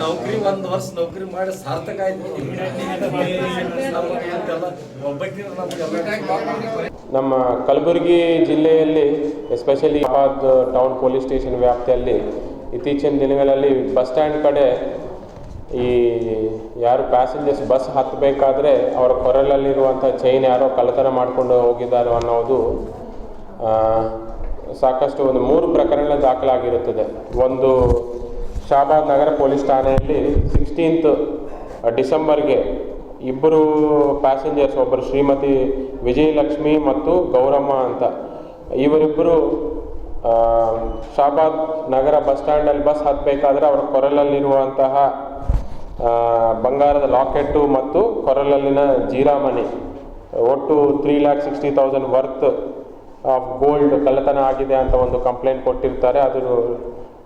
ನೌಕರಿ ಒಂದು ವರ್ಷ ನೌಕರಿ ಮಾಡಿ ಸಾರ್ಥಕ ನಮ್ಮ ಕಲಬುರಗಿ ಜಿಲ್ಲೆಯಲ್ಲಿ ಎಸ್ಪೆಷಲಿ ಟೌನ್ ಪೊಲೀಸ್ ಸ್ಟೇಷನ್ ವ್ಯಾಪ್ತಿಯಲ್ಲಿ, ಇತ್ತೀಚಿನ ದಿನಗಳಲ್ಲಿ ಬಸ್ ಸ್ಟ್ಯಾಂಡ್ ಕಡೆ ಈ ಯಾರು ಪ್ಯಾಸೆಂಜರ್ಸ್ ಬಸ್ ಹತ್ತಬೇಕಾದ್ರೆ ಅವರ ಕೊರಲಲ್ಲಿರುವಂಥ ಚೈನ್ ಯಾರೋ ಕಳ್ಳತನ ಮಾಡಿಕೊಂಡು ಹೋಗಿದ್ದಾರೆ ಅನ್ನೋದು ಸಾಕಷ್ಟು ಒಂದು ಮೂರು ಪ್ರಕರಣ ದಾಖಲಾಗಿರುತ್ತದೆ. ಒಂದು ಶಾಬಾದ್ ನಗರ ಪೊಲೀಸ್ ಠಾಣೆಯಲ್ಲಿ ಸಿಕ್ಸ್ಟೀನ್ತ್ ಡಿಸೆಂಬರ್ಗೆ ಇಬ್ಬರು ಪ್ಯಾಸೆಂಜರ್ಸ್ ಒಬ್ಬರು ಶ್ರೀಮತಿ ವಿಜಯಲಕ್ಷ್ಮಿ ಮತ್ತು ಗೌರಮ್ಮ ಅಂತ. ಇವರಿಬ್ಬರು ಶಾಬಾದ್ ನಗರ ಬಸ್ ಸ್ಟ್ಯಾಂಡಲ್ಲಿ ಬಸ್ ಹತ್ತಬೇಕಾದ್ರೆ ಅವರ ಕೊರಲಲ್ಲಿರುವಂತಹ ಬಂಗಾರದ ಲಾಕೆಟ್ಟು ಮತ್ತು ಕೊರಲಲ್ಲಿನ ಜೀರಾಮಣಿ. ಒಟ್ಟು three lakh sixty thousand worth gold ಕಳ್ಳತನ ಆಗಿದೆ ಅಂತ ಒಂದು ಕಂಪ್ಲೇಂಟ್ ಕೊಟ್ಟಿರ್ತಾರೆ. ಅದು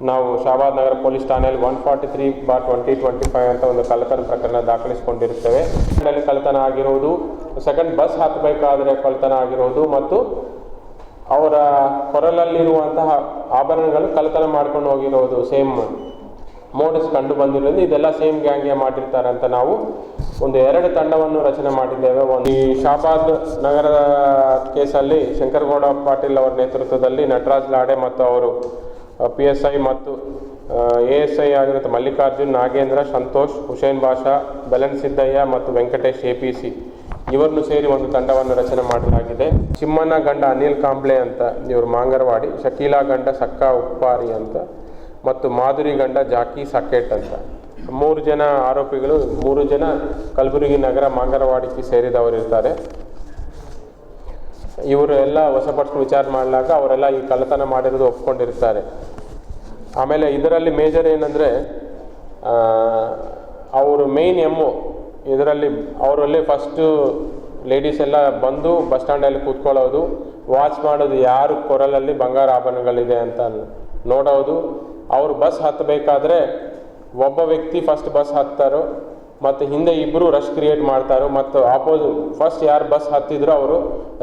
ನಾವು ಶಾಬಾದ್ ನಗರ ಪೊಲೀಸ್ ಠಾಣೆಯಲ್ಲಿ one forty three bar twenty twenty five ಅಂತ ಒಂದು ಕಳ್ಳತನ ಪ್ರಕರಣ ದಾಖಲಿಸಿಕೊಂಡಿರುತ್ತೇವೆ ಅಲ್ಲಿ ಕಳ್ಳತನ ಆಗಿರುವುದು ಸೆಕೆಂಡ್ ಬಸ್ ಹತ್ತಬೇಕಾದರೆ ಕಳ್ಳತನ ಆಗಿರುವುದು ಮತ್ತು ಅವರ ಕೊರಲಲ್ಲಿರುವಂತಹ ಆಭರಣಗಳು ಕಳ್ಳತನ ಮಾಡ್ಕೊಂಡು ಹೋಗಿರೋದು ಸೇಮ್ ಮೋಡಸ್ ಕಂಡು ಬಂದಿರೋದು ಇದೆಲ್ಲ ಸೇಮ್ ಗ್ಯಾಂಗ್ಗೆ ಮಾಡಿರ್ತಾರೆ ಅಂತ ನಾವು ಒಂದು ಎರಡು ತಂಡವನ್ನು ರಚನೆ ಮಾಡಿದ್ದೇವೆ. ಒಂದು ಈ ಶಾಬಾದ್ ನಗರದ ಕೇಸಲ್ಲಿ ಶಂಕರಗೌಡ ಪಾಟೀಲ್ ಅವರ ನೇತೃತ್ವದಲ್ಲಿ ನಟರಾಜ್ ಲಾಡೆ ಮತ್ತು ಅವರು ಪಿ ಎಸ್ ಐ ಮತ್ತು ಎ ಎಸ್ ಐ ಆಗಿರುತ್ತೆ ಮಲ್ಲಿಕಾರ್ಜುನ್, ನಾಗೇಂದ್ರ, ಸಂತೋಷ್, ಹುಸೇನ್ ಬಾಷಾ, ಬೆಲನ್ ಸಿದ್ದಯ್ಯ ಮತ್ತು ವೆಂಕಟೇಶ್ ಎ ಪಿ ಸಿ ಇವರನ್ನು ಸೇರಿ ಒಂದು ತಂಡವನ್ನು ರಚನೆ ಮಾಡಲಾಗಿದೆ. ಚಿಮ್ಮಣ್ಣ ಗಂಡ ಅನಿಲ್ ಕಾಂಬ್ಳೆ ಅಂತ ಇವರು ಮಾಂಗರವಾಡಿ, ಶಕೀಲಾ ಗಂಡ ಸಕ್ಕ ಉಪ್ಪಾರಿ ಅಂತ ಮತ್ತು ಮಾಧುರಿ ಗಂಡ ಜಾಕಿ ಸಕೆಟ್ ಅಂತ. ಮೂರು ಜನ ಆರೋಪಿಗಳು, ಮೂರು ಜನ ಕಲಬುರಗಿ ನಗರ ಮಾಂಗರವಾಡಿಗೆ ಸೇರಿದವರಿರ್ತಾರೆ ಇವರು ಎಲ್ಲ ವಶಪಡಿಸ್ಕೊಂಡು ವಿಚಾರ ಮಾಡಲಾಗ ಅವರೆಲ್ಲ ಈ ಕಳ್ಳತನ ಮಾಡಿರೋದು ಒಪ್ಕೊಂಡಿರ್ತಾರೆ. ಆಮೇಲೆ ಇದರಲ್ಲಿ ಮೇಜರ್ ಏನಂದರೆ ಅವರು ಮೇಯ್ನ್ ಎಮ್ಮು ಇದರಲ್ಲಿ ಅವರಲ್ಲಿ ಫಸ್ಟು ಲೇಡೀಸ್ ಎಲ್ಲ ಬಂದು ಬಸ್ ಸ್ಟ್ಯಾಂಡಲ್ಲಿ ಕೂತ್ಕೊಳ್ಳೋದು ವಾಚ್ ಮಾಡೋದು ಯಾರು ಕೊರಲಲ್ಲಿ ಬಂಗಾರ ಆಭರಣಗಳಿದೆ ಅಂತ ನೋಡೋದು. ಅವರು ಬಸ್ ಹತ್ತಬೇಕಾದ್ರೆ ಒಬ್ಬ ವ್ಯಕ್ತಿ ಫಸ್ಟ್ ಬಸ್ ಹತ್ತಾರೋ, ಮತ್ತು ಹಿಂದೆ ಇಬ್ಬರು ರಶ್ ಕ್ರಿಯೇಟ್ ಮಾಡ್ತಾರೋ, ಮತ್ತು ಆಪೋಸಿಟ್ ಫಸ್ಟ್ ಯಾರು ಬಸ್ ಹತ್ತಿದ್ರು ಅವರು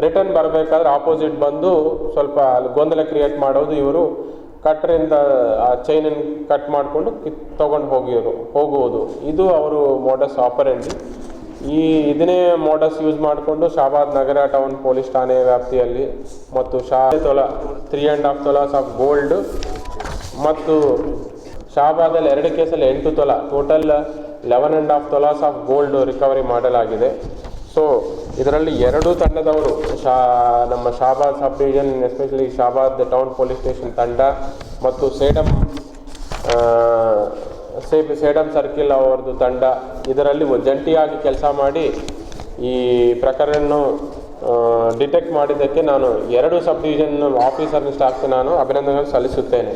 ರಿಟರ್ನ್ ಬರಬೇಕಾದ್ರೆ ಆಪೋಸಿಟ್ ಬಂದು ಸ್ವಲ್ಪ ಗೊಂದಲ ಕ್ರಿಯೇಟ್ ಮಾಡೋದು ಇವರು. ಕಟ್ರಿಂದ, ಆ ಚೈನನ್ನು ಕಟ್ ಮಾಡಿಕೊಂಡು ಕಿತ್, ತೊಗೊಂಡು ಹೋಗಿರು ಹೋಗುವುದು. ಇದು ಅವರು ಮೋಡಸ್ ಆಪರೇಟಿ ಈ ಇದನ್ನೇ ಮೋಡಸ್ ಯೂಸ್ ಮಾಡಿಕೊಂಡು ಶಾಬಾದ್ ನಗರ ಟೌನ್ ಪೊಲೀಸ್ ಠಾಣೆ ವ್ಯಾಪ್ತಿಯಲ್ಲಿ ಮತ್ತು ಶಾ ತೊಲ three and half tolas of gold ಮತ್ತು ಶಾಬಾದಲ್ಲಿ ಎರಡು ಕೇಸಲ್ಲಿ ಎಂಟು ತೊಲ. Total eleven and half tolas of gold recovery ಮಾಡಲಾಗಿದೆ. ಸೊ ಇದರಲ್ಲಿ ಎರಡೂ ತಂಡದವರು, ಶಾ, ನಮ್ಮ Shahabad sub division especially Shahabad town police station ತಂಡ ಮತ್ತು ಸೇಡಮ್ ಸೇಬ್ ಸೇಡಮ್ ಸೇಡಂ ಸರ್ಕಿಲ್ ಅವರದ್ದು ತಂಡ, ಇದರಲ್ಲಿ ಜಂಟಿಯಾಗಿ ಕೆಲಸ ಮಾಡಿ ಈ ಪ್ರಕರಣ ಡಿಟೆಕ್ಟ್ ಮಾಡಿದ್ದಕ್ಕೆ ನಾನು ಎರಡು ಸಬ್ ಡಿವಿಷನ್ ಆಫೀಸರ್ನ ಸ್ಟಾಫ್ಗೆ ನಾನು ಅಭಿನಂದನೆ ಸಲ್ಲಿಸುತ್ತೇನೆ.